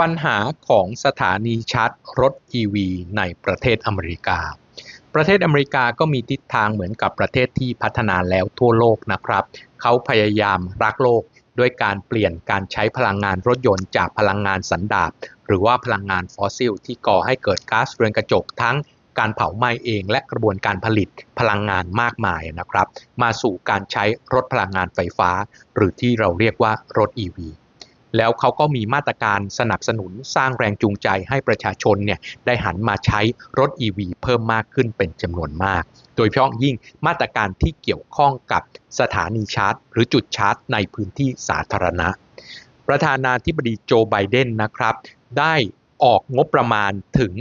ปัญหาของสถานีชาร์จรถ EV ในประเทศอเมริกา ประเทศอเมริกาก็มีทิศทางเหมือนกับประเทศที่พัฒนาแล้วทั่วโลกนะครับ เขาพยายามรักโลกด้วยการเปลี่ยนการใช้พลังงานรถยนต์จากพลังงานสันดาปหรือว่าพลังงานฟอสซิลที่ก่อให้เกิดก๊าซเรือนกระจกทั้งการเผาไหม้เองและกระบวนการผลิตพลังงานมากมายนะครับ มาสู่การใช้รถพลังงานไฟฟ้า หรือที่เราเรียกว่ารถ EV แล้วเขาก็มีมาตรการสนับสนุนสร้างแรงจูงใจให้ประชาชนเนี่ยได้หันมาใช้รถ EV เพิ่มมากขึ้นเป็นจำนวนมาก โดยเฉพาะยิ่งมาตรการที่เกี่ยวข้องกับสถานีชาร์จ หรือจุดชาร์จ ในพื้นที่สาธารณะ ประธานาธิบดีโจไบเดนนะครับ ได้ออกงบประมาณถึง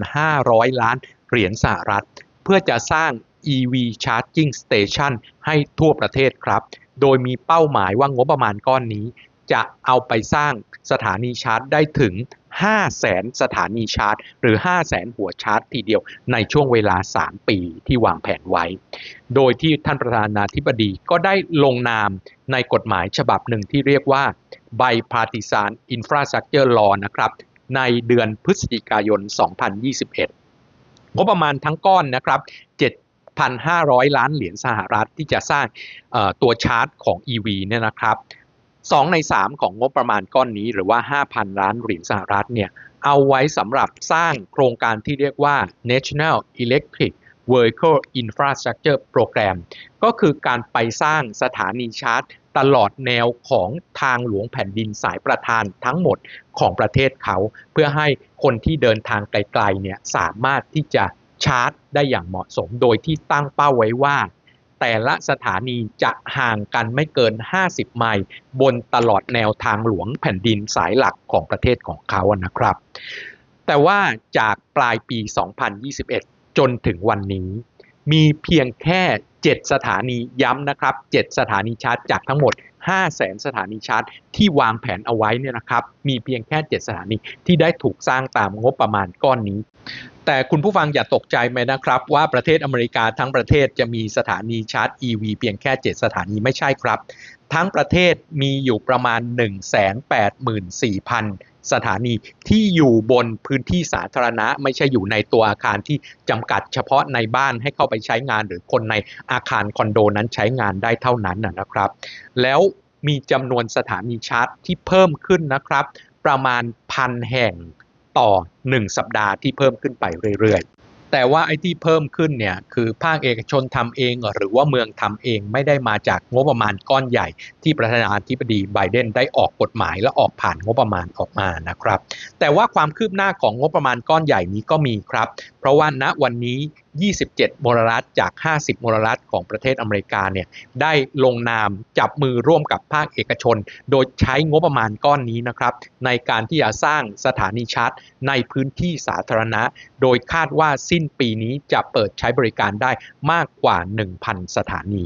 7,500 ล้านเหรียญสหรัฐ เพื่อจะสร้าง EV Charging Station ให้ทั่วประเทศครับ โดยมีเป้าหมายว่างบประมาณก้อนนี้ จะเอาไปสร้างสถานีชาร์จได้ถึง 5 0 0แสนสถานีชาร์จ หรือ 5 0 0แสนหัวชาร์จทีเดียวในช่วงเวลา 3 ปีที่วางแผนไว้ โดยที่ท่านประธานาธิบดีก็ได้ลงนามในกฎหมายฉบับหนึ่งที่เรียกว่า Bipartisan Infrastructure Law นะครับ ในเดือนพฤศจิกายน 2021งบประมาณทั้งก้อนนะครับ 7,500 ล้านเหรียญสหรัฐที่จะสร้างตัวชาร์จของ EV เนี่ยนะครับ 2 ใน 3 ของงบประมาณก้อนนี้หรือว่า 5,000 ล้านเหรียญสหรัฐเนี่ยเอาไว้สำหรับสร้างโครงการที่เรียกว่า National Electric Vehicle Infrastructure Program ก็คือการไปสร้างสถานีชาร์จ ตลอดแนวของทางหลวงแผ่นดินสายประทานทั้งหมดของประเทศเขา เพื่อให้คนที่เดินทางไกลๆเนี่ยสามารถที่จะชาร์จได้อย่างเหมาะสมโดยที่ตั้งเป้าไว้ว่า แต่ละสถานีจะห่างกันไม่เกิน 50 ไมล์บนตลอดแนวทางหลวงแผ่นดินสายหลักของประเทศของเขานะครับ แต่ว่าจากปลายปี 2021 จนถึงวันนี้ มีเพียงแค่ 7 สถานีย้ำนะครับ 7 สถานีชาร์จจากทั้งหมด 5 0 0แสนสถานีชาร์จที่วางแผนเอาไว้เนี่ยนะครับ มีเพียงแค่ 7 สถานีที่ได้ถูกสร้างตามงบประมาณก้อนนี้ แต่คุณผู้ฟังอย่าตกใจไหมนะครับ ว่าประเทศอเมริกาทั้งประเทศจะมีสถานีชาร์จ EV เพียงแค่ 7 สถานีไม่ใช่ครับ ทั้งประเทศมีอยู่ประมาณ 184,000 สถานีที่อยู่บนพื้นที่สาธารณะ ไม่ใช่อยู่ในตัวอาคารที่จำกัดเฉพาะในบ้านให้เข้าไปใช้งาน หรือคนในอาคารคอนโดนั้นใช้งานได้เท่านั้นนะครับ แล้วมีจำนวนสถานีชาร์จที่เพิ่มขึ้นนะครับ ประมาณพันแห่ง ต่อ 1 สัปดาห์ที่เพิ่มขึ้นไปเรื่อยๆ แต่ว่าไอ้ที่เพิ่มขึ้นเนี่ยคือภาคเอกชนทำเองหรือว่าเมืองทำเองไม่ได้มาจากงบประมาณก้อนใหญ่ ที่ประธานาธิบดีไบเดนได้ออกกฎหมายและออกผ่านงบประมาณออกมานะครับ แต่ว่าความคืบหน้าของงบประมาณก้อนใหญ่นี้ก็มีครับ เพราะว่าณวันนี้ 27 มลรัฐจาก 50 มลรัฐของประเทศอเมริกาเนี่ยได้ลงนามจับมือร่วมกับภาคเอกชน โดยใช้งบประมาณก้อนนี้นะครับในการที่จะสร้างสถานีชาร์จในพื้นที่สาธารณะ โดยคาดว่าสิ้นปีนี้จะเปิดใช้บริการได้มากกว่า 1,000 สถานี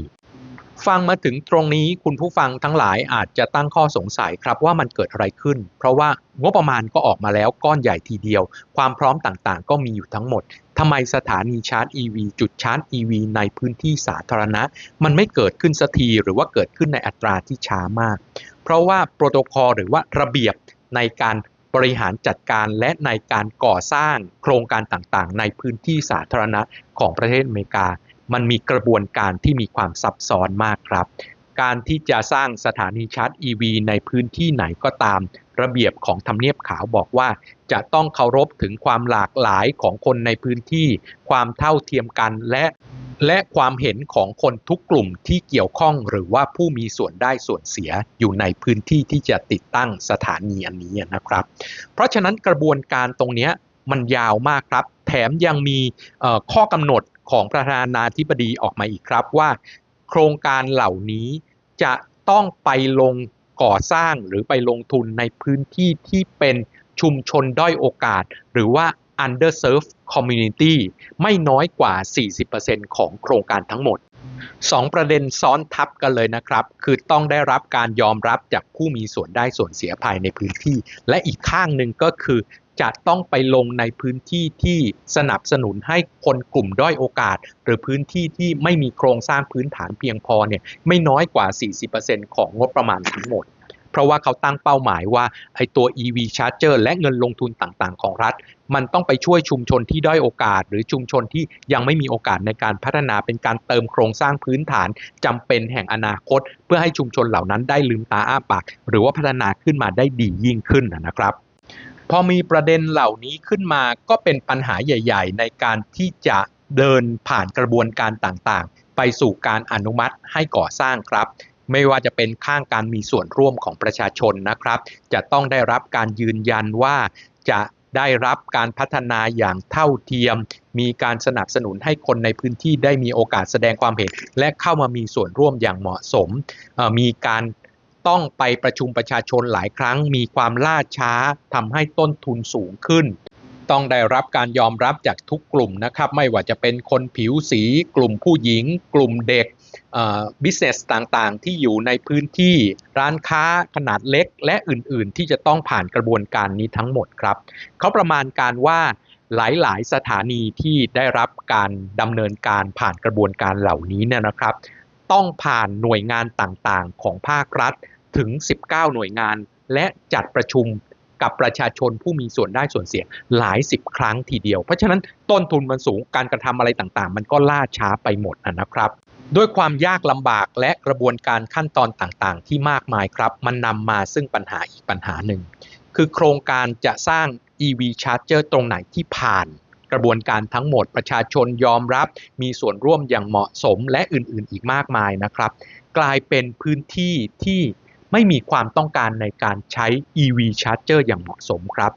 ฟังมาถึงตรงนี้คุณผู้ฟังทั้งหลายอาจจะตั้งข้อสงสัยครับว่ามันเกิดอะไรขึ้น เพราะว่างบประมาณก็ออกมาแล้วก้อนใหญ่ทีเดียว ความพร้อมต่างๆ ก็มีอยู่ทั้งหมดทำไมสถานีชาร์จ EV จุดชาร์จ EV ในพื้นที่สาธารณะ มันไม่เกิดขึ้นสักทีหรือว่าเกิดขึ้นในอัตราที่ช้ามาก เพราะว่าโปรโตคอลหรือว่าระเบียบในการบริหารจัดการและในการก่อสร้างโครงการต่างๆ ในพื้นที่สาธารณะของประเทศอเมริกา มันมีกระบวนการที่มีความซับซ้อนมากครับ การที่จะสร้างสถานีชาร์จ EV ในพื้นที่ไหนก็ตาม ระเบียบของทำเนียบขาวบอกว่า จะต้องเคารพถึงความหลากหลายของคนในพื้นที่ ความเท่าเทียมกันและและความเห็นของคนทุกกลุ่มที่เกี่ยวข้องหรือว่าผู้มีส่วนได้ส่วนเสียอยู่ในพื้นที่ที่จะติดตั้งสถานีอันนี้นะครับ เพราะฉะนั้นกระบวนการตรงนี้มันยาวมากครับ แถมยังมีข้อกำหนด ของประธานาธิบดีออกมาอีกครับว่า โครงการเหล่านี้จะต้องไปลงก่อสร้างหรือไปลงทุนในพื้นที่ที่เป็นชุมชนด้อยโอกาส หรือว่า underserved community ไม่น้อยกว่า 40%ของโครงการทั้งหมด 2 ประเด็นซ้อนทับกันเลยนะครับ คือต้องได้รับการยอมรับจากผู้มีส่วนได้ส่วนเสียภายในพื้นที่ และอีกข้างหนึ่งก็คือ จะต้องไปลงในพื้นที่ที่สนับสนุนให้คนกลุ่มด้อยโอกาส หรือพื้นที่ที่ไม่มีโครงสร้างพื้นฐานเพียงพอเนี่ยไม่น้อยกว่า 40%ของงบประมาณทั้งหมด เพราะว่าเขาตั้งเป้าหมายว่าไอตัว EV Charger และเงินลงทุนต่างๆ ของรัฐ มันต้องไปช่วยชุมชนที่ด้อยโอกาส หรือชุมชนที่ยังไม่มีโอกาสในการพัฒนาเป็นการเติมโครงสร้างพื้นฐานจำเป็นแห่งอนาคต เพื่อให้ชุมชนเหล่านั้นได้ลืมตาอ้าปากหรือว่าพัฒนาขึ้นมาได้ดียิ่งขึ้นนะครับ พอมีประเด็นเหล่านี้ขึ้นมาก็เป็นปัญหาใหญ่ ๆ ในการที่จะเดินผ่านกระบวนการต่างๆ ไปสู่การอนุมัติให้ก่อสร้างครับ ไม่ว่าจะเป็นข้างการมีส่วนร่วมของประชาชนนะครับ จะต้องได้รับการยืนยันว่าจะได้รับการพัฒนาอย่างเท่าเทียม มีการสนับสนุนให้คนในพื้นที่ได้มีโอกาสแสดงความเห็น และเข้ามามีส่วนร่วมอย่างเหมาะสม มีการ ต้องไปประชุมประชาชนหลายครั้งมีความล่าช้าทำให้ต้นทุนสูงขึ้น ต้องได้รับการยอมรับจากทุกกลุ่มนะครับ ไม่ว่าจะเป็นคนผิวสี กลุ่มผู้หญิง กลุ่มเด็กบิสเนสต่างๆ ที่อยู่ในพื้นที่ร้านค้าขนาดเล็ก และอื่นๆ ที่จะต้องผ่านกระบวนการนี้ทั้งหมดครับ เขาประมาณการว่าหลายๆ สถานีที่ได้รับการดำเนินการผ่านกระบวนการเหล่านี้เนี่ยนะครับ ต้องผ่านหน่วยงานต่างๆ ของภาครัฐ ถึง 19 หน่วยงาน และจัดประชุมกับประชาชนผู้มีส่วนได้ส่วนเสียหลายสิบครั้งทีเดียว เพราะฉะนั้นต้นทุนมันสูงการกระทำอะไรต่างๆ มันก็ล่าช้าไปหมดนะครับ ด้วยความยากลำบากและกระบวนการขั้นตอนต่างๆ ที่มากมายครับ มันนำมาซึ่งปัญหาอีกปัญหาหนึ่ง คือโครงการจะสร้าง EV Charger ตรงไหนที่ผ่าน กระบวนการทั้งหมดประชาชนยอมรับ มีส่วนร่วมอย่างเหมาะสมและอื่นๆ อีกมากมายนะครับ กลายเป็นพื้นที่ที่ ไม่มีความต้องการในการใช้ EV Charger อย่างเหมาะสมครับ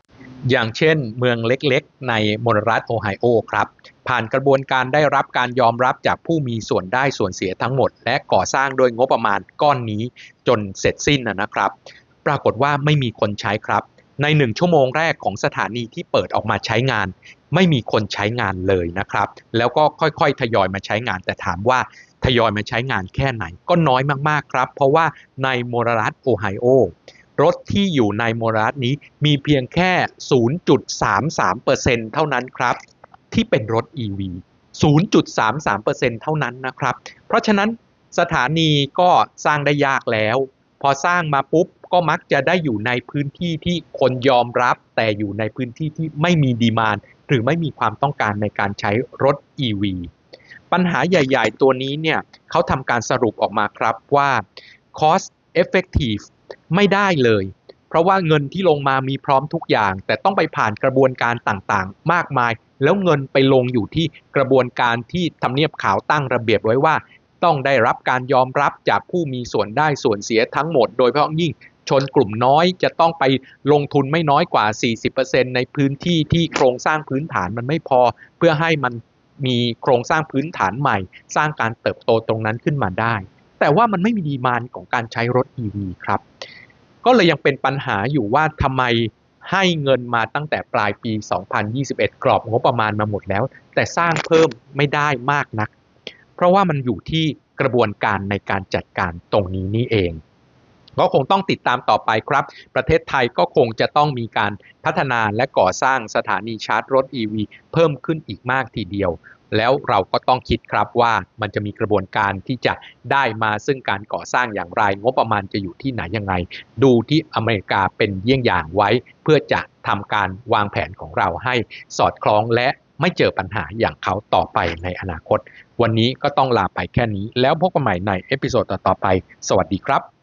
อย่างเช่นเมืองเล็กๆ ในมลรัฐโอไฮโอครับ ผ่านกระบวนการได้รับการยอมรับจากผู้มีส่วนได้ส่วนเสียทั้งหมด และก่อสร้างโดยงบประมาณก้อนนี้จนเสร็จสิ้นนะครับ ปรากฏว่าไม่มีคนใช้ครับ ในหนึ่งชั่วโมงแรกของสถานีที่เปิดออกมาใช้งาน ไม่มีคนใช้งานเลยนะครับ แล้วก็ค่อยๆ ทยอยมาใช้งานแต่ถามว่า ทยอยมาใช้งานแค่ไหนก็น้อยมากๆครับ เพราะว่าในมลรัฐโอไฮโอรถที่อยู่ในมลรัฐนี้มีเพียงแค่ 0.33%เท่านั้นครับ ที่เป็นรถ EV 0.33%เท่านั้นนะครับ เพราะฉะนั้นสถานีก็สร้างได้ยากแล้ว พอสร้างมาปุ๊บก็มักจะได้อยู่ในพื้นที่ที่คนยอมรับ แต่อยู่ในพื้นที่ที่ไม่มีดีมานหรือไม่มีความต้องการในการใช้รถ EV ปัญหาใหญ่ๆ ตัวนี้เนี่ยเขาทำการสรุปออกมาครับว่า cost effective ไม่ได้เลย เพราะว่าเงินที่ลงมามีพร้อมทุกอย่าง แต่ต้องไปผ่านกระบวนการต่างๆ มากมาย แล้วเงินไปลงอยู่ที่กระบวนการที่ทำเนียบขาวตั้งระเบียบไว้ว่า ต้องได้รับการยอมรับจากผู้มีส่วนได้ส่วนเสียทั้งหมด โดยเฉพาะยิ่งชนกลุ่มน้อยจะต้องไปลงทุนไม่น้อยกว่า 40%ในพื้นที่ที่โครงสร้างพื้นฐานมันไม่พอ เพื่อให้มัน มีโครงสร้างพื้นฐานใหม่ สร้างการเติบโตตรงนั้นขึ้นมาได้ แต่ว่ามันไม่มีดีมานของการใช้รถ EV ครับ ก็เลยยังเป็นปัญหาอยู่ว่าทำไมให้เงินมาตั้งแต่ปลายปี 2021 กรอบงบประมาณมาหมดแล้ว แต่สร้างเพิ่มไม่ได้มากนัก เพราะว่ามันอยู่ที่กระบวนการในการจัดการตรงนี้นี่เอง ก็คงต้องติดตามต่อไปครับ ประเทศไทยก็คงจะต้องมีการพัฒนาและก่อสร้างสถานีชาร์จรถ EV เพิ่มขึ้นอีกมากทีเดียว แล้วเราก็ต้องคิดครับว่ามันจะมีกระบวนการที่จะได้มาซึ่งการก่อสร้างอย่างไร งบประมาณจะอยู่ที่ไหนยังไง ดูที่อเมริกาเป็นเยี่ยงอย่างไว้ เพื่อจะทำการวางแผนของเราให้สอดคล้องและไม่เจอปัญหาอย่างเขาต่อไปในอนาคต วันนี้ก็ต้องลาไปแค่นี้ แล้วพบกันใหม่ในเอพิโซดต่อๆไป สวัสดีครับ